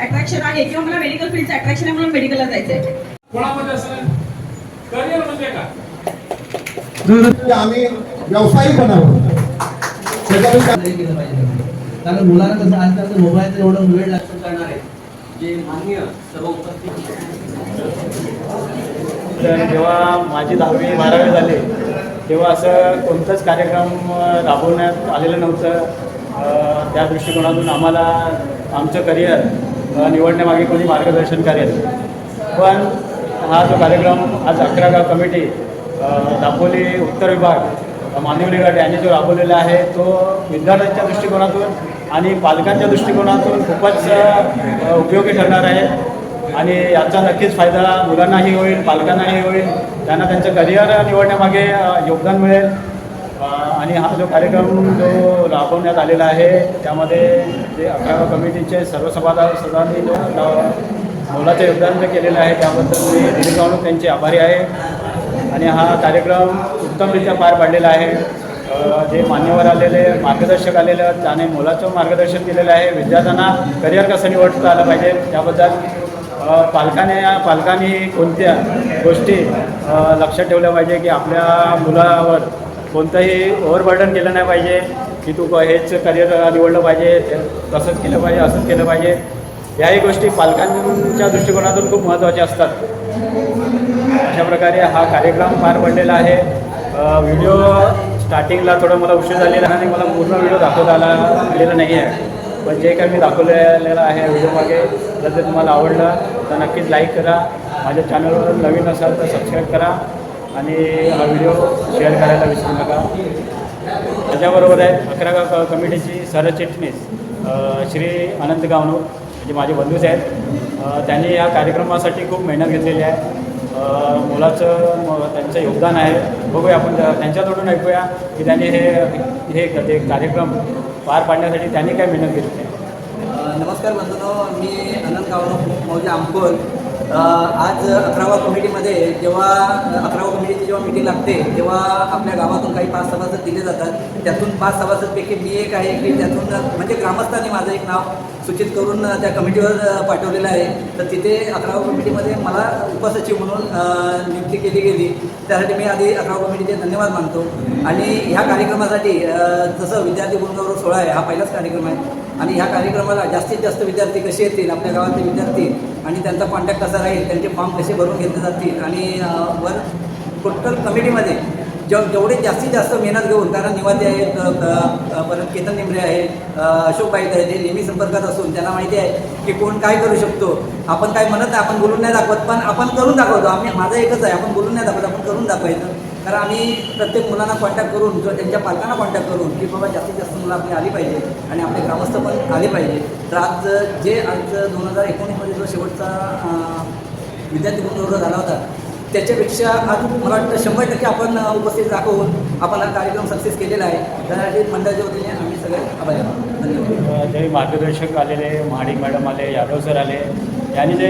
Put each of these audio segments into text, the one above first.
Attraction आहे किंवा मला मेडिकल फील्डचं अट्रॅक्शन आहे म्हणून मेडिकलला जायचंय. कोणामध्ये असं करिअर म्हणजे का की आम्ही व्यावसायिक बनावं कारण मुलांना कसं आजकाल मोबाईलचं एवढं वेळ लक्ष करणार आहे जे मान्य सर्व उपस्थित तर जेव्हा माझी दहावी बारावी झाली तेव्हा असं कोणतंच कार्यक्रम राबवण्यात आलेलं नव्हतं. त्या दृष्टिकोनातून आम्हाला आमचं करिअर निवडण्यामागे कोणी मार्गदर्शन करेल पण हा जो कार्यक्रम आज अकरा गाव कमिटी दापोली उत्तर विभाग मानवली गट यांनी जो राबवलेला आहे तो विद्यार्थ्यांच्या दृष्टिकोनातून आणि पालकांच्या दृष्टिकोनातून खूपच उपयोगी ठरणार आहे. आणि याचा नक्कीच फायदा मुलांनाही होईल पालकांनाही होईल. त्यांना त्यांचं करिअर निवडण्यामागे योगदान मिळेल. आणि हा जो कार्यक्रम जो राबवण्यात आलेला आहे त्यामध्ये जे अकरावा कमिटीचे सर्व सभादार सदांनी जो मोलाचं योगदान जे केलेलं आहे त्याबद्दल मी दिलीप त्यांचे आभारी आहे. आणि हा कार्यक्रम उत्तमरित्या पार पाडलेला आहे. जे मान्यवर आलेले मार्गदर्शक आलेले आहेत त्याने मोलाचं मार्गदर्शन केलेलं आहे. विद्यार्थ्यांना करिअर कसं निवडता आलं पाहिजे त्याबद्दल पालकाने पालकांनी कोणत्या गोष्टी लक्षात ठेवल्या पाहिजे की आपल्या मुलावर कोणतंही ओव्हरबर्डन केलं नाही पाहिजे. की तू हेच करिअर निवडलं पाहिजे ते तसंच केलं पाहिजे असंच केलं पाहिजे. याही गोष्टी पालकांच्या दृष्टिकोनातून खूप महत्त्वाच्या असतात. अशा प्रकारे हा कार्यक्रम पार पडलेला आहे. व्हिडिओ स्टार्टिंगला थोडं मला उशीर झालेला आहे आणि मला पूर्ण व्हिडिओ दाखवता आला आलेला नाही आहे. पण जे काही मी दाखवलेलं आहे व्हिडिओमागे जर ते तुम्हाला आवडलं तर नक्कीच लाईक करा. माझ्या चॅनलवर नवीन असाल तर सबस्क्राईब करा. आणि हा व्हिडिओ शेअर करायला विसरू नका. त्याच्याबरोबर आहे अकरा क कमिटीची सरचिटणीस श्री अनंत गावणूक म्हणजे माझे बंधूच आहेत त्यांनी या कार्यक्रमासाठी खूप मेहनत घेतलेली आहे. मुलाचं त्यांचं योगदान आहे. बघूया आपण त्यांच्याकडून ऐकूया की त्यांनी हे हे ते कार्यक्रम पार पाडण्यासाठी त्यांनी काय मेहनत घेतली. आहे नमस्कार बंधूंनो मी अनंत गावणूक मौजे आंबोल आज अकरावा कमिटीमध्ये जेव्हा अकरावा कमिटीची जेव्हा मिटिंग लागते तेव्हा आपल्या गावातून काही पाच सभासद दिले जातात. त्यातून पाच सभासदपैकी मी एक आहे की त्यातून म्हणजे ग्रामस्थांनी माझं एक नाव सूचित करून त्या कमिटीवर पाठवलेलं आहे. तर तिथे अकरावा कमिटीमध्ये मला उपसचिव म्हणून नियुक्ती केली गेली. त्यासाठी मी आधी अकरावा कमिटीचे धन्यवाद मानतो. आणि ह्या कार्यक्रमासाठी जसं विद्यार्थी गुणगौरव सोहळा आहे हा पहिलाच कार्यक्रम आहे. आणि ह्या कार्यक्रमाला जास्तीत जास्त विद्यार्थी कसे येतील आपल्या गावातले विद्यार्थी आणि त्यांचा कॉन्टॅक्ट कसा राहील त्यांचे फॉर्म कसे भरून घेतले जातील आणि वन वर टोटल कमिटीमध्ये जेव जेवढे जास्तीत जास्त मेहनत घेऊन कारण निवासी आहेत परत केतन निमरे आहेत अशोक पाईत आहेत जे नेहमी संपर्कात असून त्यांना माहिती आहे की कोण काय करू शकतो. आपण काय म्हणत नाही आपण बोलून नाही दाखवत पण आपण करून दाखवतो. आम्ही माझं एकच आहे आपण बोलून नाही दाखवत आपण करून दाखवायचं. तर आम्ही प्रत्येक मुलांना कॉन्टॅक्ट करून किंवा त्यांच्या पालकांना कॉन्टॅक्ट करून की बाबा जास्तीत जास्त मुलं आपली आली पाहिजे आणि आपले ग्रामस्थ पण आले पाहिजे. तर आज जे आज दोन हजार एकोणीसमध्ये जो शेवटचा विद्यार्थी गुणगौरव झाला होता त्याच्यापेक्षा आज मला वाटतं शंभर टक्के आपण उपस्थित दाखवून आपण हा कार्यक्रम सक्सेस केलेला आहे. त्यासाठी मंडळाच्या वतीने आम्ही सगळे आभारी आहोत. धन्यवाद. मार्गदर्शक आलेले महाडिक मॅडम आले यादव सर आले. यांनी जे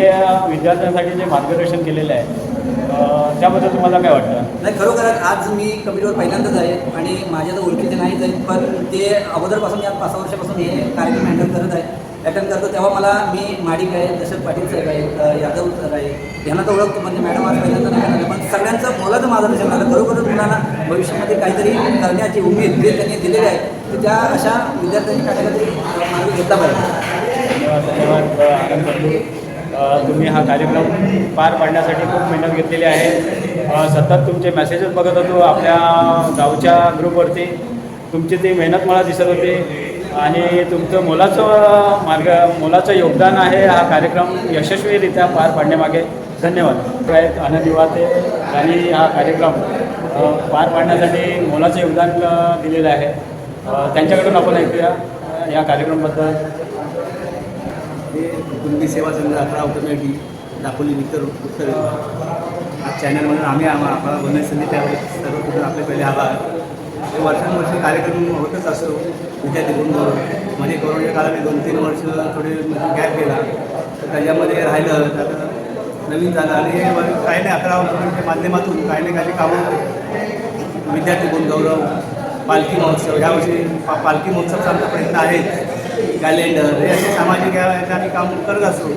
विद्यार्थ्यांसाठी जे मार्गदर्शन केलेलं आहे त्याबद्दल तुम्हाला काय वाटतं? नाही खरोखर आज मी कमिटीवर पहिल्यांदाच आहे आणि माझ्या तर ओळखीचे नाहीच आहेत पण ते अगोदरपासून या पाच सहा वर्षापासून हे कार्यक्रम हँडल करत आहे अटेंड करतो तेव्हा मला मी माडिक आहे दशरथ पाटील साहेब आहेत अ, यादव सर आहे यांना तर ओळखतो म्हणजे मॅडम आज पहिल्यांदा नाही. पण सगळ्यांचं मोलाचं मार्गदर्शन झालं खरोखरच मुलांना भविष्यामध्ये काहीतरी करण्याची उमेद जे त्यांनी दिलेली आहे तर त्या अशा विद्यार्थ्यांनी काहीतरी मार्ग घेतला पाहिजे. धन्यवाद धन्यवाद तुम्ही हा कार्यक्रम पार पाडण्यासाठी खूप मेहनत घेतलेली आहे. सतत तुमचे मेसेजेस बघत होतो आपल्या गावच्या ग्रुपवरती तुमची ती मेहनत मला दिसत होती. आणि तुमचं मोलाचं मार्ग मोलाचं योगदान आहे हा कार्यक्रम यशस्वीरित्या पार पाडण्यामागे. धन्यवाद. काय आनंद युवाते हा कार्यक्रम पार पाडण्यासाठी मोलाचं योगदान दिलेलं आहे. त्यांच्याकडून आपण ऐकूया या कार्यक्रमाबद्दल. हे कुणबी सेवा संघ अकरा कमिटी दाखवली मित्र उत्तर आज चॅनल म्हणून आम्ही आम्हा आम्हाला बोलण्याची संधी त्यावेळी सर्वप्रथम आपले पहिले आभार. हे कार्यक्रम होतच असतो. विद्यार्थी गुणगौरव म्हणजे कोरोनाच्या काळात दोन तीन वर्ष थोडे गॅप गेला. तर त्याच्यामध्ये राहिलं तर नवीन झालं. आणि हे काही नाही अकरा कमिटीच्या माध्यमातून काही नाही काही कामं विद्यार्थी गुण गौरव पालखी महोत्सव. यावर्षी पा पालखी महोत्सवचा आमचा प्रयत्न आहे कॅलेंडर हे असे सामाजिक आम्ही काम करत असतो.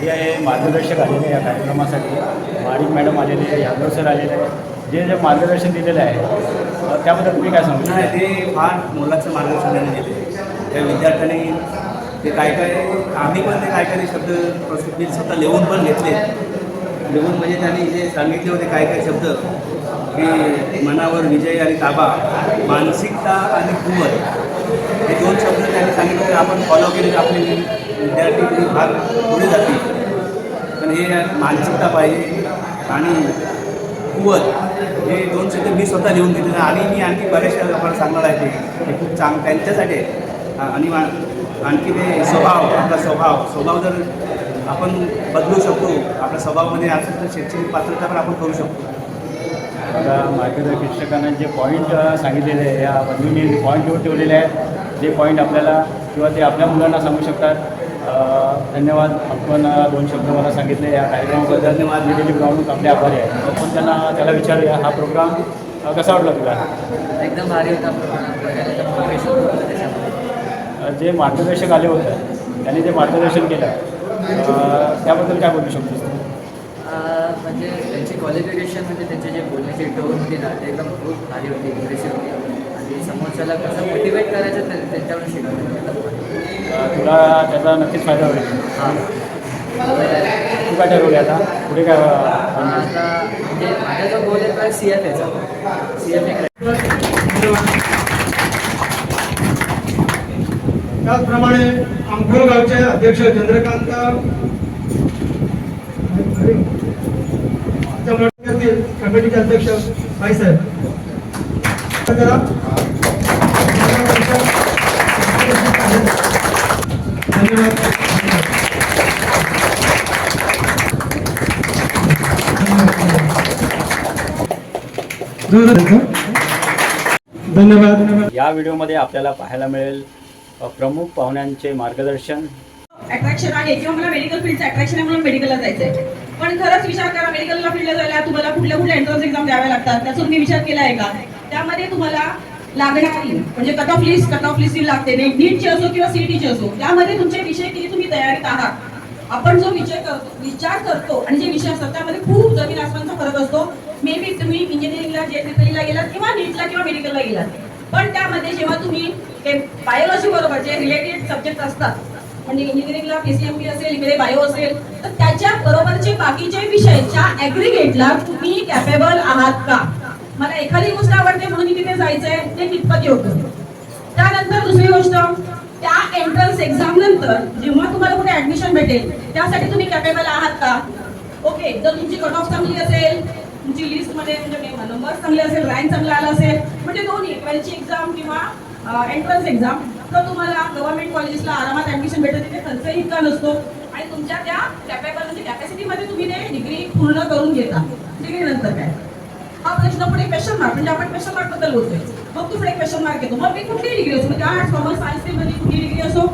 हे आहे मार्गदर्शक आलेले या कार्यक्रमासाठी. माडिक मॅडम आलेले यादव सर आलेले. आहे जे जे मार्गदर्शन दिलेलं आहे त्याबद्दल तुम्ही काय सांगू नाही ते फार मोलाचं मार्गदर्शन त्यांनी दिले त्या विद्यार्थ्यांनी ते काय काय आम्ही पण ते काय काय शब्द प्रसिद्धी स्वतः लिहून पण घेतले. लिहून म्हणजे त्यांनी जे सांगितले होते काय काय शब्द की मनावर विजय आणि ताबा मानसिकता आणि कुवत. हे दोन शब्द त्यांनी सांगितले तर आपण फॉलो केले तर आपले विद्यार्थी भाग फार पुढे जातील. पण हे मानसिकता पाहिजे आणि कुवत हे दोन शब्द मी स्वतः लिहून घेतले आणि मी आणखी बऱ्याचशा लोकांना सांगणार आहे ते हे खूप चांग त्यांच्यासाठी आणि मा- आणखी ते स्वभाव आपला स्वभाव स्वभाव जर आपण बदलू शकतो आपल्या स्वभावामध्ये असेल तर शैक्षणिक पात्रता पण आपण करू शकतो. आता मार्गदर्शक शिक्षकांना जे पॉईंट सांगितलेले आहे या बंधूंनी पॉईंट ठेवलेले आहेत ते पॉईंट आपल्याला किंवा ते आपल्या मुलांना सांगू शकतात. धन्यवाद. आपण दोन शब्द मला सांगितले. या कार्यक्रमाबद्दल धन्यवाद. दिलीप गावणूक आपले आभारी आहे. आपण त्यांना त्याला विचारूया. हा प्रोग्राम कसा वाटला तुला? एकदम भारी होता. जे मार्गदर्शक आले होते त्यांनी जे मार्गदर्शन केलं त्याबद्दल काय बोलू शकतोस तू? अं, म्हणजे त्यांची क्वालिफिकेशन म्हणजे त्यांचे जे बोलण्याची टोन होती ना ते एकदम खूप भारी होती इम्प्रेसिव्ह होती. आणि समोरच्याला कसं मोटिवेट करायचं ते त्यांच्याकडून शिकवलं तुला त्याचा नक्कीच फायदा होईल. हां. तू काय ठरवले आता? पुढे काय आता म्हणजे माझा जो गोल आहे तो सी एफ एचा सी एफ ए त्याचप्रमाणे आंघोळ गावचे अध्यक्ष चंद्रकांत त्यामुळे कमिटीचे अध्यक्ष भाईसाहेब करा. धन्यवाद. धन्यवाद. या व्हिडिओमध्ये आपल्याला पाहायला मिळेल प्रमुख पाहुण्यांचे मार्गदर्शन. अट्रॅक्शन आहे. किंवा मला मेडिकल फील्डचं अट्रॅक्शन आहे म्हणून मेडिकलला जायचंय. पण खरंच विचार करा मेडिकलला फील्डला जायला तुम्हाला कुठल्या कुठल्या एंट्रन्स एक्झाम द्याव्या लागतात त्याचा तुम्ही विचार केला आहे का? त्यामध्ये तुम्हाला लागणारी म्हणजे cut off list cut off list लागते. नीटची असो किंवा सीईटीची असो त्यामध्ये तुमचे विषय किती तुम्ही तयारीत आहात? आपण जो विचार करतो विचार करतो आणि जे विषय असतात त्यामध्ये खूप जमीन आसमानचा फरक असतो. मे बी तुम्ही इंजिनिअरिंगला जे ट्रिपलीला गेलात किंवा नीटला किंवा मेडिकलला गेलात. पण त्यामध्ये जेव्हा तुम्ही बायोलॉजी बरोबर जे रिलेटेड सब्जेक्ट असतात म्हणजे इंजिनिअरिंगला पीसीएमपी असेल इकडे बायो असेल तर त्याच्या बरोबरचे बाकीचे विषयच्या ऍग्रिगेटला तुम्ही कॅपेबल आहात का? मला एखादी गोष्ट आवडते म्हणून मी तिथे जायचंय ते कितपत योग्य? त्यानंतर दुसरी गोष्ट त्या एंट्रन्स एक्झाम नंतर जेव्हा तुम्हाला कुठे ऍडमिशन भेटेल त्यासाठी तुम्ही कॅपेबल आहात का? ओके जर तुमची कट ऑफ चांगली असेल तुमची लिस्टमध्ये म्हणजे नंबर चांगले असेल रँक चांगला आला असेल म्हणजे दोन्ही ट्वेल्थची एक्झाम किंवा एंट्रन्स एक्झाम तर तुम्हाला गव्हर्नमेंट कॉलेजेसला आरामात ऍडमिशन भेटत तिथे खर्चही इतका नसतो. आणि तुमच्या त्या कॅपेबल म्हणजे कॅपॅसिटीमध्ये तुम्ही ते डिग्री पूर्ण करून घेता. डिग्रीनंतर काय? हा प्रश्न पुढे क्वेश्चन मार्क म्हणजे आपण क्वेश्चन मार्कबद्दल बोलतोय. मग तू पुढे क्वेश्चन मार्क येतो मग मी कुठली डिग्री असो म्हणजे आर्ट्स कॉमर्स सायन्समध्ये कुठली डिग्री असो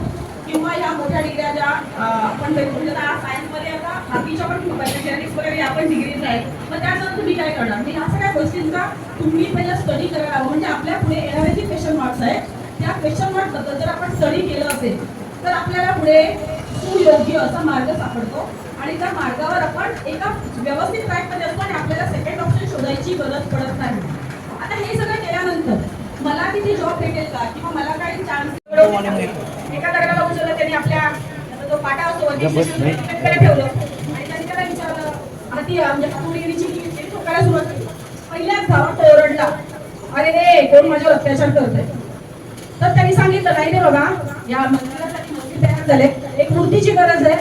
किंवा या मोठ्या डिग्र्या ज्या आपण सायन्समध्ये म्हणजे आता बाकीच्या पण खूप आहेत. जेनेटिक्स वगैरे या पण डिग्रीज आहेत. मग त्यानंतर तुम्ही काय करणार? म्हणजे ह्या सगळ्या गोष्टींचा तुम्ही पहिला स्टडी करायला हवं. म्हणजे आपल्या पुढे येणारे जे क्वेश्चन मार्क्स आहेत त्या क्वेश्चन मार्कबद्दल जर आपण स्टडी केलं असेल तर आपल्याला पुढे सुयोग्य असा मार्ग सापडतो. आणि त्या मार्गावर आपण एका व्यवस्थित ट्रॅकमध्ये असतो आणि आपल्याला सेकंड ऑप्शन शोधायची गरज पडत नाही. आता हे सगळं केल्यानंतर मला तिथे जॉब भेटेल का? किंवा मला काही चान्स एका दगडाला उचललं त्यांनी आपल्या जो पाटा असतो ठेवलं. आणि त्यांनी त्याला विचारलं हाती म्हणजे केली ठोकायला सुरुवात केली. पहिल्याच धावात तो ओरडला. अरे रे कोण माझ्यावर अत्याचार करतोय? तर त्यांनी सांगितलं नाही रे बाबा या मंदिरासाठी मूर्ती तयार झाले. एक मूर्तीची गरज आहे.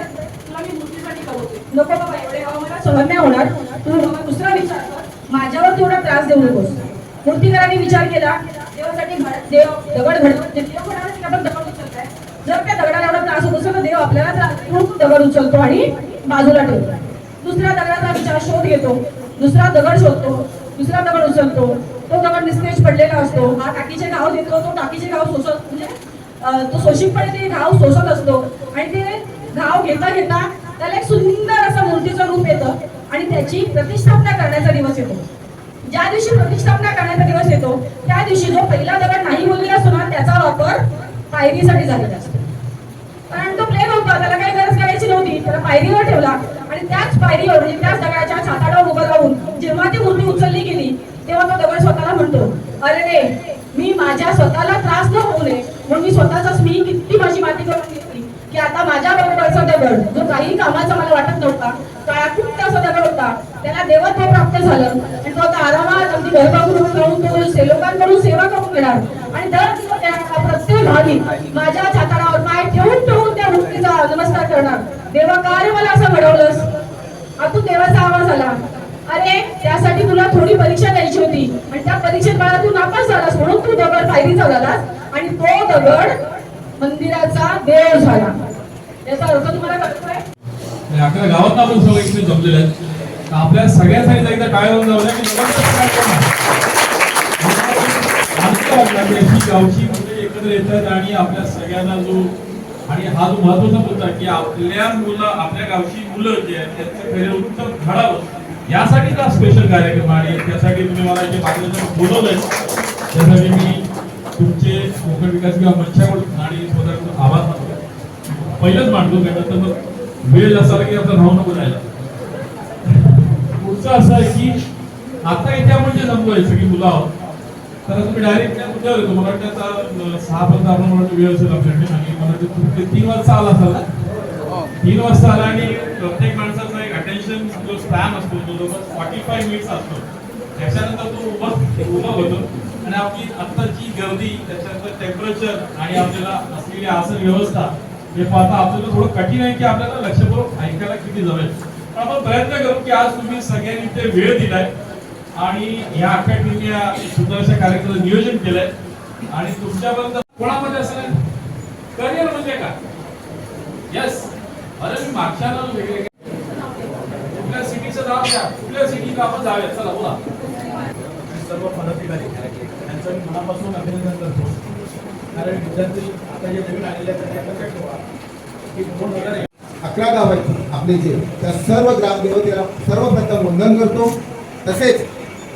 तुला मी मूर्तीसाठी कळवते नको बाबा एवढे मला सहन नाही होणार. तू बाबा दुसरा विचार कर. माझ्यावर तेवढा त्रास देऊ नकोस. मूर्तीकाराने विचार केला. देवासाठी देव दगड घडवत म्हणजे देव घडवण्यासाठी आपण दगड उचलताय. जर त्या दगडाला एवढा त्रास होत असेल तर देव आपल्याला त्रास दगड उचलतो आणि बाजूला ठेवतो. दुसऱ्या दगडाचा विचार शोध घेतो. दुसरा दगड शोधतो. दुसरा दगड उचलतो. तो दगड निस्तेज पडलेला असतो. हा टाकीचे गाव देतो तो टाकीचे गाव सोसत म्हणजे तो सोशिकपणे ते गाव सोसत असतो. आणि ते गाव घेता घेता त्याला एक सुंदर असं मूर्तीचं रूप येतं आणि त्याची प्रतिष्ठापना करण्याचा दिवस येतो. ज्या दिवशी प्रतिष्ठापना करण्याचा दिवस येतो त्या दिवशी जो पहिला दगड नाही बोललेला असतो ना त्याचा वापर पायरीसाठी झालेला असतो. कारण तो प्लेन होता त्याला काही गरज करायची नव्हती. त्याला पायरीवर ठेवला आणि त्याच पायरीवर म्हणजे त्याच दगडाच्या छाताडावर उभं राहून जेव्हा ती मूर्ती उचलली गेली तेव्हा तो दगड स्वतःला म्हणतो अरे रे मी माझ्या स्वतःला त्रास न होऊ नये. म्हणून मी स्वतःचाच मी किती माझी माती करून घेतली की आता माझ्या बरोबरचा दगड जो काही कामाचा मला वाटत नव्हता काळा असा दगड होता त्याला देवत्व प्राप्त झालं. आणि तो आता आरामात अगदी गर्भागृह राहून तो लोकांकडून सेवा करून घेणार. आणि दर त्या प्रत्येक भावी माझ्या छाताडावर पाय ठेवून ठेवून त्या मूर्तीचा नमस्कार करणार. देवा का मला असं घडवलंस? आतून देवाचा आवाज आला? अरे त्यासाठी तुला थोडी परीक्षा द्यायची होती. आणि त्या परीक्षेत मला तू नापास झालास म्हणून तू दगड पायरीचा झालास. आणि तो दगड मंदिराचा देव झाला. याचा अर्थ तुम्हाला कळतोय? आपल्या गावात आपण सगळे इकडे जमलेले आहेत. तर आपल्या सगळ्यासाठी एकदा काय होऊन जाऊ की गावची मुले एकत्र येतात आणि आपल्या सगळ्यांना जो आणि हा जो महत्त्वाचा मुद्दा की आपल्या मुलं आपल्या गावची मुलं जे आहेत त्यांचं खरे उत्तम घडावं. यासाठी हा स्पेशल कार्यक्रम आहे. त्यासाठी तुम्ही मला जे मार्गदर्शन बोलवलंय. त्यासाठी मी तुमचे कोकण विकास किंवा मंचाकडून आणि स्वतःकडून आभार मानतो पहिलंच मांडतो कारण तर मग वेळ असा की आपला राहू नको जायला. पुढचं असं आहे की आता इथे आपण जे जमतोय सगळी मुलं आहोत तर तुम्ही डायरेक्ट त्या मुद्द्यावर येतो. मला वाटतं आता सहा पर्यंत आपण मला वेळ असेल आपल्याकडे आणि मला वाटतं तीन वाजता आला असाल ना? तीन वाजता आला आणि प्रत्येक माणसाचा स्पॅम असतो जो जवळ फॉर्टी फाय मिनिट्स असतो त्याच्यानंतर तो उभा उभा होतो. आणि आपली आत्ताची गर्दी त्याच्यानंतर टेम्परेचर आणि आपल्याला असलेली आसन व्यवस्था हे पाहता आपल्याला थोडं कठीण आहे की आपल्याला लक्षपूर्वक ऐकायला किती जमेल. पण आपण प्रयत्न करू की आज तुम्ही सगळ्यांनी ते वेळ दिलाय आणि या अख्ख्या टीमने या सुंदरशा कार्यक्रमाचं नियोजन केलंय. आणि तुमच्यापर्यंत कोणामध्ये असं करिअर म्हणजे का येस अरे मी मागच्या वेगळे कुठल्या सिटीचं नाव द्या कुठल्या सिटीला आपण जाऊया? चला बोला. सर्व पदाधिकारी त्यांचं मी मनापासून अभिनंदन करतो. कारण विद्यार्थी आता जे नवीन आलेले आहेत त्यांनी लक्षात ठेवा? की दोन हजार अकरा गाव आहेत आपले जे. त्या सर्व ग्रामदेवतेला सर्वप्रथम वंदन करतो. तसेच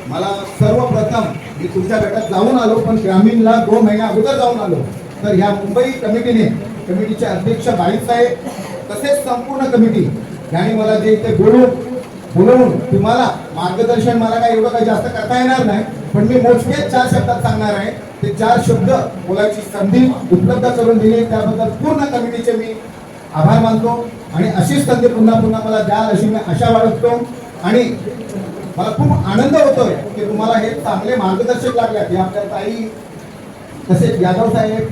मला सर्वप्रथम मी तुमच्या गटात जाऊन आलो पण ग्रामीणला दोन महिन्या अगोदर जाऊन आलो. तर ह्या मुंबई कमिटीने कमिटीचे अध्यक्ष बाईक साहेब तसेच संपूर्ण कमिटी यांनी मला जे इथे बोलून बोलवून तुम्हाला मार्गदर्शन मला काही एवढं काही जास्त करता येणार नाही पण मी मोजकेच चार शब्दात सांगणार आहे. ते चार शब्द बोलायची संधी उपलब्ध करून दिली. त्याबद्दल पूर्ण कमिटीचे मी आभार मानतो. आणि अशीच संधी पुन्हा पुन्हा मला द्याल अशी मी आशा बाळगतो. आणि मला खूप आनंद होतोय की तुम्हाला हे चांगले मार्गदर्शक लागले हे आपल्या ताई तसेच यादव साहेब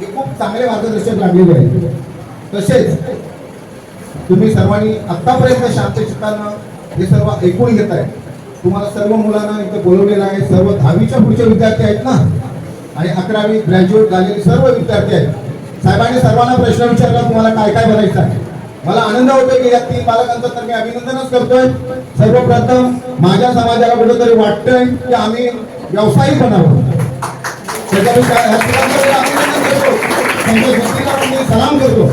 हे खूप चांगले मार्गदर्शक लागलेले आहेत. तसेच तुम्ही सर्वांनी आतापर्यंत शांत चित्तानं हे सर्व ऐकून घेत आहे. तुम्हाला सर्व मुलांना इथं बोलवलेलं आहे. सर्व दहावीच्या पुढचे विद्यार्थी आहेत ना? आणि अकरावी ग्रॅज्युएट झालेले सर्व विद्यार्थी आहेत. साहेबांनी सर्वांना प्रश्न विचारला तुम्हाला काय काय बनायचं आहे? मला आनंद होतोय की या तीन बालकांचं तर मी अभिनंदनच करतोय. सर्वप्रथम माझ्या समाजाला कुठेतरी वाटतंय की आम्ही व्यावसायिक बनावं करतो. पण सलाम करतो.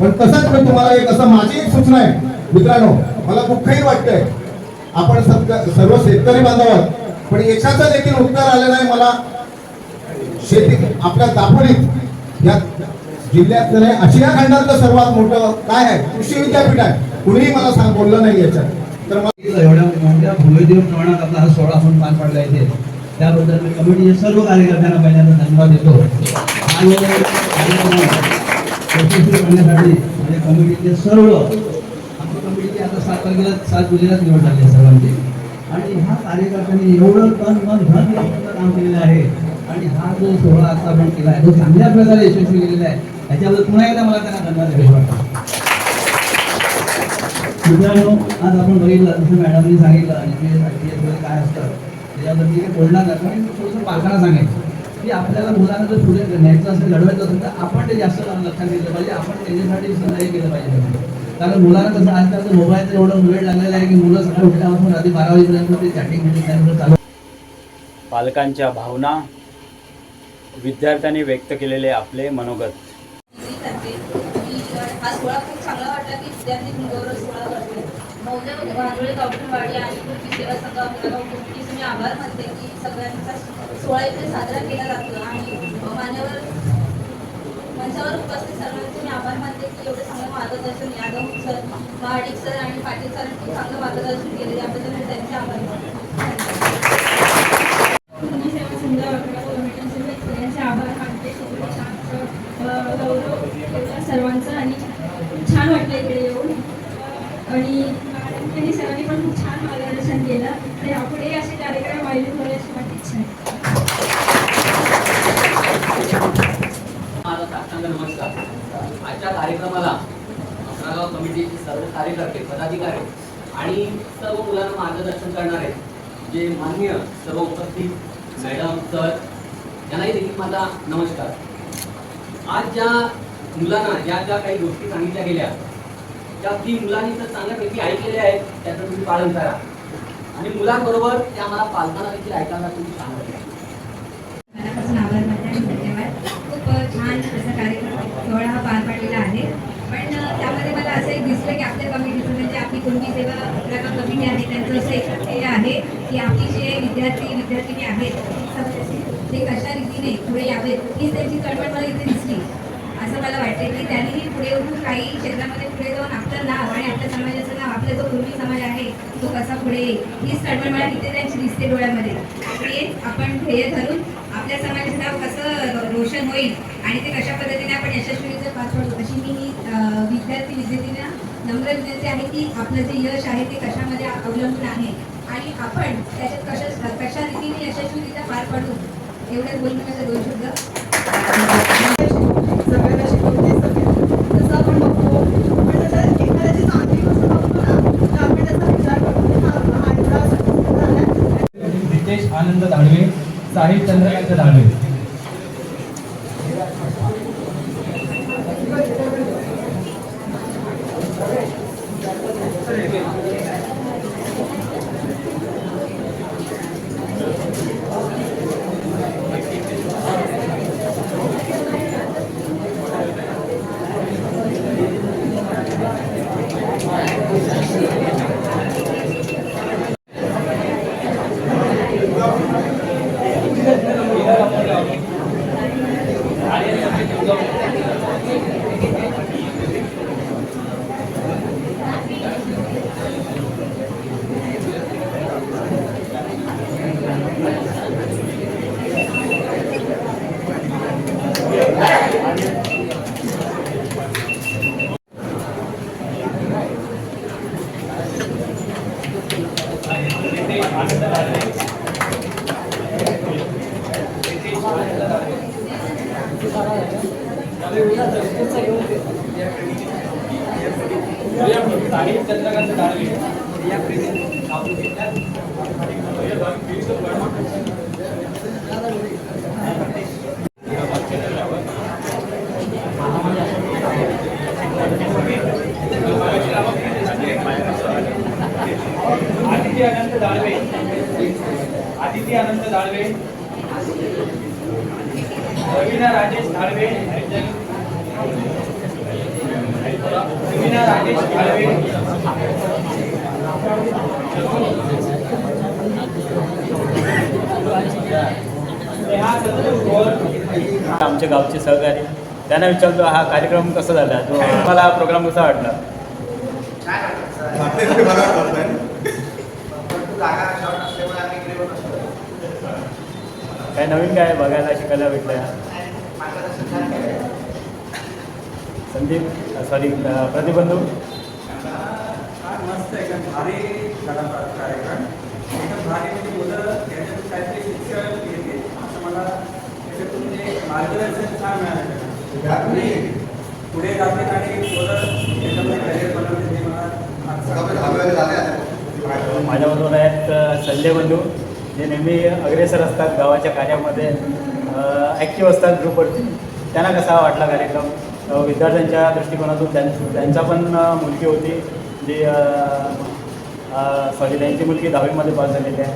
पण तसंच मी तुम्हाला एक असं माझी एक सूचना आहे. मित्रांनो मला दुःखही वाटतंय. आपण सर्व शेतकरी बांधवात पण एकाचं देखील उत्तर आलं नाही मला. शेती आपल्या दापोलीत या जिल्ह्यातलं नाही आशिया खंडातलं सर्वात मोठं काय आहे? कृषी विद्यापीठ आहे. कुणीही मला सांग बोललं नाही याच्यात. तर मला एवढ्या मोठ्या भूमिदेव प्रमाणात आपला हा सोहळा आपण पार पडला इथे. त्याबद्दल मी कमिटीच्या सर्व कार्यकर्त्यांना पहिल्यांदा धन्यवाद देतो. आणि यशस्वी करण्यासाठी म्हणजे कमिटीचे सर्व सात तारखेला सात जुलैलाच निवड झाली सर्वांची. आणि ह्या कार्यकर्त्यांनी एवढं तन मन धन काम केलेलं आहे. आणि हा जो सोहळा आता आपण केला आहे तो चांगल्या प्रकारे यशस्वी केलेला आहे त्याच्याबद्दल पुन्हा एकदा मला त्यांना धन्यवाद द्यावे वाटतं. मित्रांनो आज आपण बघितलं जसं मॅडमनी सांगितलं आणि काय असतं त्याच्याबद्दल मी काही बोलणार नाही. पण थोडंसं पालकांना सांगायचं की आपल्याला मुलांना जर पुढे न्यायचं असेल घडवायचं असेल तर आपण ते जास्त लक्षात घेतलं पाहिजे. आपण त्याच्यासाठी सहकार्य केलं पाहिजे. कारण मुलांना कसं आजकालचं मोबाईलचं एवढं वेळ लागलेला आहे की मुलं सकाळी उठल्यापासून रात्री बारा वाजेपर्यंत ते चॅटिंग चालू पालकांच्या भावना विद्यार्थ्यांनी व्यक्त केलेले आपले मनोगत. हा सोहळा खूप चांगला वाटला की विद्यार्थी मुलावर सोहळा करते मौजे भांडवळे गावठणवाडी आणि कृती सेवा संघ अमरागाव कमिटीचे मी आभार मानते की सगळ्यांचा सोहळा इथे साजरा केला जातो आणि मान्यवर मंचावर उपस्थित सर्वांचे म्हणजे मी आभार मानते की एवढं चांगलं मार्गदर्शन यादव सर महाडिक सर आणि पाटील सरांनी खूप चांगलं मार्गदर्शन केले याबद्दल मी त्यांचे आभार मानते. कुटुंब सेवा संघ अकरा कमिटीचे सगळ्यांचे आभार मानते. खूप छान गौरव केला सर्वांचा आणि छान वाटलं इकडे येऊन. आणि त्यांनी सरांनी पण खूप छान मार्गदर्शन केलं. तर यापुढे असे कार्यक्रम आयोजित होण्याची माझी इच्छा आहे. साष्टांग नमस्कार. आजच्या कार्यक्रमाला अकरागाव कमिटीचे सर्व कार्यकर्ते पदाधिकारी आणि सर्व मुलांना मार्गदर्शन करणारे जे मान्य सर्व उपस्थित मॅडम सर यांनाही देखील माझा नमस्कार. आज ज्या मुलांना ज्या ज्या काही गोष्टी सांगितल्या गेल्या त्या ती मुलांनी तर चांगल्यापैकी ऐकलेल्या आहेत त्याचं तुम्ही पालन करा. आणि मुलांबरोबर त्या मला पालकांना देखील ऐकायला तुम्ही सांगा मनापासून आभार मानते आणि धन्यवाद खूप छान असा कार्यक्रम सोहळा हा पार पाडलेला आहे पण अ, त्यामध्ये मला असं एक दिसलं की आपल्या कमिटीचं जेव्हा आपल्याला कमी सेवा आहे त्यांचं असं एक ध्येय आहे की आपली जे विद्यार्थी विद्यार्थिनी आहेत ते कशा रीतीने पुढे यावेत हीच त्यांची कळवळ मला इथे दिसली. असं मला वाटते की त्यांनीही पुढे येऊन काही क्षेत्रामध्ये पुढे जाऊन आपलं नाव आणि आपल्या समाजाचं नाव आपला जो पूर्वी समाज आहे तो कसा पुढे येईल हीच तळमळ मला इथे त्यांची दिसते डोळ्यामध्ये. तेच आपण ध्येय धरून आपल्या समाजाचं नाव कसं रोशन होईल आणि ते कशा पद्धतीने आपण यशस्वीचं पास पाडू अशी मी विद्यार्थी विद्यार्थींना नम्र विनंती आहे की आपलं जे यश आहे ते कशामध्ये अवलंबून आहे? आणि आपण त्याच्यात कशा कशा रीतीने यशस्वीरित्या पार पाडू? एवढे बोलून माझे दोन शब्द. सगळ्यांना शिकवते आपण बघतो पण जसं एखाद्याची चांगली गोष्ट बघतो ना तर आपण त्याचा विचार करतो की हा एवढा झाला रितेश आनंद दाढवे साहिल चंद्रकांत दाढवे त्यांना विचारतो हा कार्यक्रम कसा झाला? तो मला हा प्रोग्राम कसा वाटला? काय नवीन काय बघायला शिकायला भेटलं संदीप सॉरी प्रतिबंधू? मस्त एकदम भारी झाला कार्यक्रम. एकदम भारी म्हणजे मुलं काहीतरी शिक्षण घेते. असं मला याच्यातून म्हणजे मार्गदर्शन छान मिळालं. पुढे जाते आणि माझ्याबरोबर आहेत संजय बंधू. जे नेहमी अग्रेसर असतात गावाच्या कार्यामध्ये ॲक्टिव्ह असतात ग्रुपवरती त्यांना कसा वाटला कार्यक्रम? विद्यार्थ्यांच्या दृष्टिकोनातून त्यां त्यांचा पण मुलगी होती. जी सॉरी त्यांची मुलगी दहावीमध्ये पास झालेली आहे.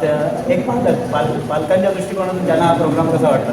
त्या एक पालक पाल पालकांच्या दृष्टिकोनातून त्यांना हा प्रोग्राम कसा वाटला?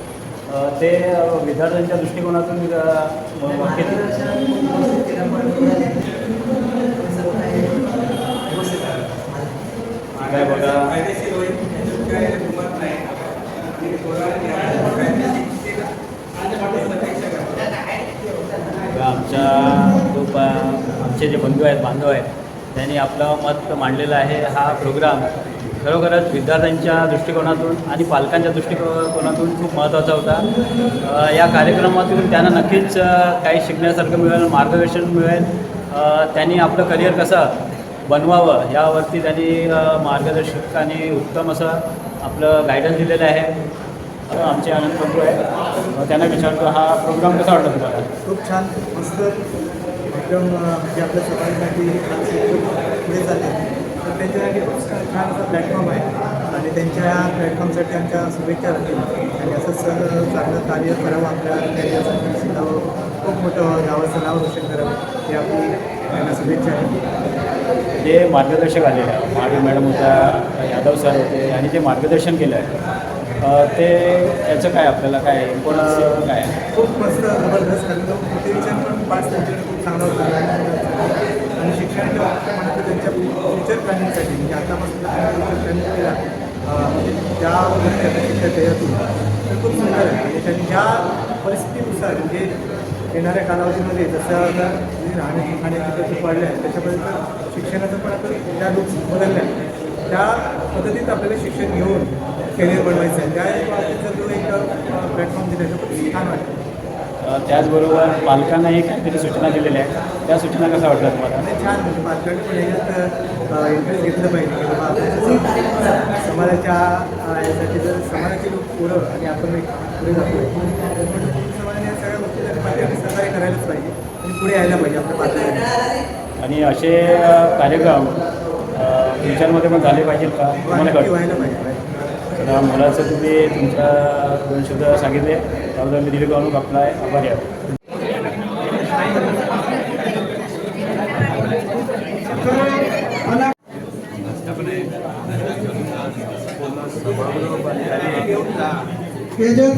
ते विद्यार्थ्यांच्या दृष्टिकोनातून काय बघा आमच्या जो आमचे जे बंधू आहेत बांधव आहेत त्यांनी आपलं मत मांडलेलं आहे. हा प्रोग्राम खरोखरच विद्यार्थ्यांच्या दृष्टिकोनातून आणि पालकांच्या दृष्टिकोनातून खूप महत्त्वाचा होता. या कार्यक्रमातून त्यांना नक्कीच काही शिकण्यासारखं मिळेल मार्गदर्शन मिळेल. त्यांनी आपलं करिअर कसं बनवावं यावरती त्यांनी मार्गदर्शक आणि उत्तम असं आपलं गायडन्स दिलेलं आहे. आमचे आनंद बंधू आहेत त्यांना विचारतो हा प्रोग्राम कसा वाटला तुम्हाला खूप छान मस्त. एकदम म्हणजे आपल्या सगळ्यांसाठी पुढे चालले त्यांच्यासाठी खूप छान असा प्लॅटफॉर्म आहे. आणि त्यांच्या प्लॅटफॉर्मसाठी आमच्या शुभेच्छा राहतील. आणि असंच चांगलं कार्य करावं आपल्या कॅरियरसाठी. शिकावं खूप मोठं गावाचं नाव रोशन करावं. ही आपली त्यांना शुभेच्छा आहे. जे मार्गदर्शक आलेले आहे महावीर मॅडम होत्या यादव सर होते आणि जे मार्गदर्शन केलं आहे ते याचं काय आपल्याला काय कोण काय? खूप मस्त जबरदस्त कारण तो मोटिवेशन पण पाच त्यांच्याकडे खूप चांगला होता आणि शिक्षणाच्या बाबतीत त्यांच्या फ्युचर प्लॅनिंगसाठी म्हणजे आतापासून प्लॅनिंग केला अं, म्हणजे ज्या गोष्टी त्याच्यातून तर खूप सुंदर आहे. म्हणजे आणि ज्या परिस्थितीनुसार म्हणजे येणाऱ्या कालावधीमध्ये जसं आता जे राहण्याची खाण्याची पद्धत वाढल्या आहे त्याच्यापर्यंत शिक्षणाचं पण आता ज्या लुक्स बदलल्या आहेत, त्या पद्धतीत आपल्याला शिक्षण घेऊन करिअर बनवायचं आहे. त्या बाबतीचा जो एक प्लॅटफॉर्म दिला आहे खूप छान वाटतं. त्याचबरोबर पालकांनाही काहीतरी सूचना दिलेल्या आहेत. त्या सूचना कशा वाटल्या तुम्हाला? आणि छान पालकांनी पण याच्यात इंटरेस्ट घेतलं पाहिजे की बाबा समाजाच्या अं, यासाठी जर समाजाचे लोक पुढं आणि आपण एक पुढे जातो समाजाने या सगळ्या गोष्टी पालकांनी सहकार्य करायलाच पाहिजे आणि पुढे यायला पाहिजे आपल्या पालकांनी. आणि असे कार्यक्रम फ्युचरमध्ये पण झाले पाहिजेत का? तुम्हाला व्हायला पाहिजे. तर मुलाचं तुम्ही तुमच्या दोन शब्द सांगितले. त्याबद्दल मी दिलीप गावणूक आपला आभारी आहे. त्याच्यावर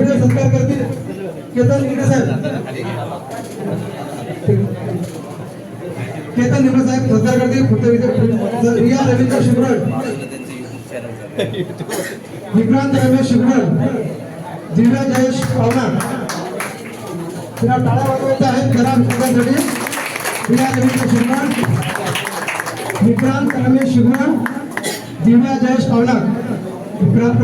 आहे सत्कार करतील केतन निकडे साहेब. केतन निकडे साहेब सत्कार करतील रिया रवींद्र शिवरण विक्रांत रमेश शिवरण दिव्या जयेश पावना तिला टाळ्या वाजवायच्या आहेत जरा विक्रांतसाठी. रिया रवींद्र शिवरण विक्रांत रमेश शिवरण दिव्या जयेश पावना विक्रांत